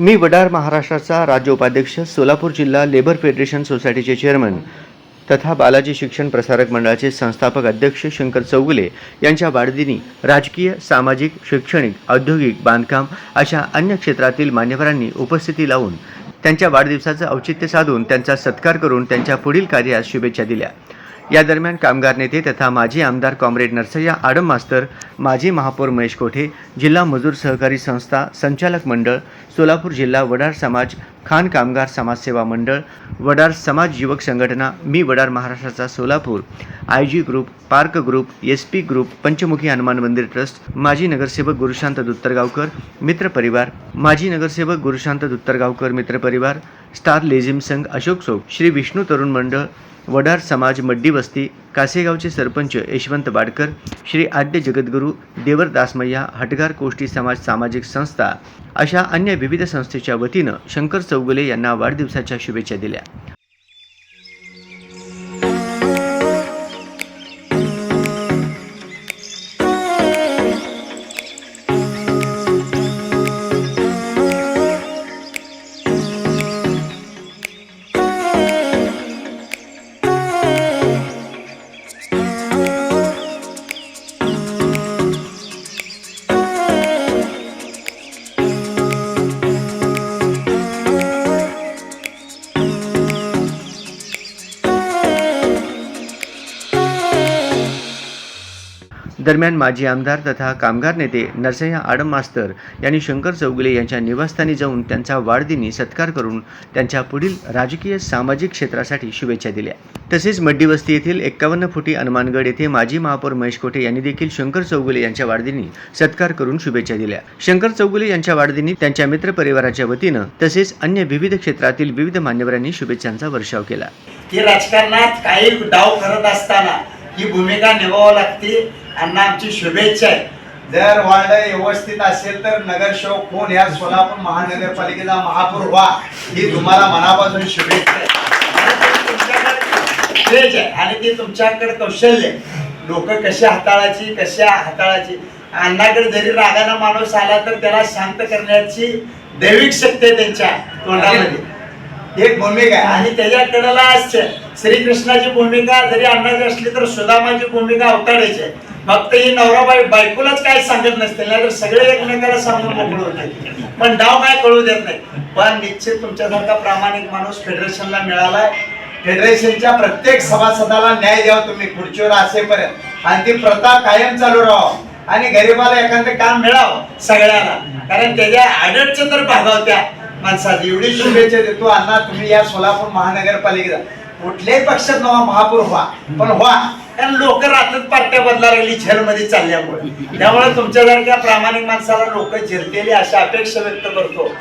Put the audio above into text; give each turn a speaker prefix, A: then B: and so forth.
A: मी
B: वडार महाराष्ट्राचा राज्य उपाध्यक्ष सोलापूर जिल्हा लेबर फेडरेशन सोसायटीचे चेअरमन तथा बालाजी शिक्षण प्रसारक मंडळाचे संस्थापक अध्यक्ष शंकर चौगुले यांच्या वाढदिनी राजकीय सामाजिक शैक्षणिक औद्योगिक बांधकाम अशा अन्य क्षेत्रातील मान्यवरांनी उपस्थिती लावून त्यांच्या वाढदिवसाचं औचित्य साधून त्यांचा सत्कार करून त्यांच्या पुढील कार्यास शुभेच्छा दिल्या. या दरम्यान कामगार नेते तथा माजी आमदार कॉम्रेड नरसय्या आडम मास्तर माजी महापौर महेश कोठे जिल्हा मजूर सहकारी संस्था संचालक मंडळ सोलापूर जिल्हा वडार समाज खान कामगार समाजसेवा मंडळ वडार समाज युवक संघटना मी वडार महाराष्ट्राचा Solapur I G group park group S P group Panchmukhi Hanuman मंदिर ट्रस्ट माजी नगरसेवक गुरुशांत दुत्तरगावकर मित्रपरिवार माजी नगरसेवक गुरुशांत दुत्तरगावकर मित्रपरिवार स्टार लेझिम संघ अशोक चौक श्री विष्णू तरुण मंडळ वडार समाज मड्डी वस्ती कासेगावचे सरपंच यशवंत बाडकर श्री आद्य जगद्गुरू देवर दासमय्या हटगार कोष्टी समाज सामाजिक संस्था अशा अन्य विविध संस्थेच्या वतीनं शंकर चौगुले यांना वाढदिवसाच्या शुभेच्छा दिल्या. दरम्यान माजी आमदार तथा कामगार नेते नरसय्या आडम मास्तर यांनी शंकर चौगुले यांच्या निवासस्थानी जाऊन त्यांचा वाढदिनी सत्कार करून त्यांच्या पुढील राजकीय सामाजिक क्षेत्रासाठी शुभेच्छा दिल्या. तसेच मड्डीवस्ती येथील एक्कावन्न फुटी हनुमानगड येथे माजी महापौर महेश कोठे यांनी देखील शंकर चौगुले यांच्या वाढदिनी सत्कार करून शुभेच्छा दिल्या. शंकर चौगुले यांच्या वाढदिनी त्यांच्या मित्र परिवाराच्या वतीनं तसेच अन्य विविध क्षेत्रातील विविध मान्यवरांनी शुभेच्छांचा वर्षाव केला.
C: की राजकारणात काही डाव करत असताना ही भूमिका निभावावी लागते. अण्णा आमची शुभेच्छा आहे. जर वार्ड व्यवस्थित असेल तर नगरसेवक कोण या सोलापूर महानगरपालिकेचा महापौर व्हा. ही तुम्हाला मनापासून शुभेच्छा आहे. आणि ते तुमच्याकडे तेज आहे. आणि ते तुमच्याकडे कौशल्य आहे. लोक कशी हाताळायची कशा हाताळायची? अण्णाकडे जरी रागाना माणूस आला तर त्याला शांत करण्याची दैविक शक्ती आहे त्यांच्या तोंडामध्ये. एक भूमिका आहे. आणि त्याच्याकडेला असते श्रीकृष्णाची भूमिका जरी अण्णाची असली तर सुदामाची भूमिका अवतारायची आहे. फक्त ही नवरा बाई बायकोलाच काय सांगत नसते नाही तर सगळे एकमेकाला सांगून मोकळ होते पण डाव काय कळू देत नाही. पण निश्चित तुमच्यासारखा प्रामाणिक माणूस फेडरेशनला मिळालाय. फेडरेशनच्या प्रत्येक सभासदाला न्याय द्यावा तुम्ही खुर्चीवर असेपर्यंत. आणि ती प्रथा कायम चालू राहावं. आणि गरीबाला एखादं काम मिळावं सगळ्यांना. कारण त्याच्या आडटचं तर भागावत्या. माणसाची एवढी शुभेच्छा देतो अण्णा तुम्ही या सोलापूर महानगरपालिकेचा कुठल्याही पक्षात नवा महापूर व्हा पण व्हा. कारण लोक रात्रच पार्ट्या बदला लागली झेलमध्ये चालल्यामुळे. त्यामुळे तुमच्यासारख्या प्रामाणिक माणसाला लोक झेलतेली अशा अपेक्षा व्यक्त करतो.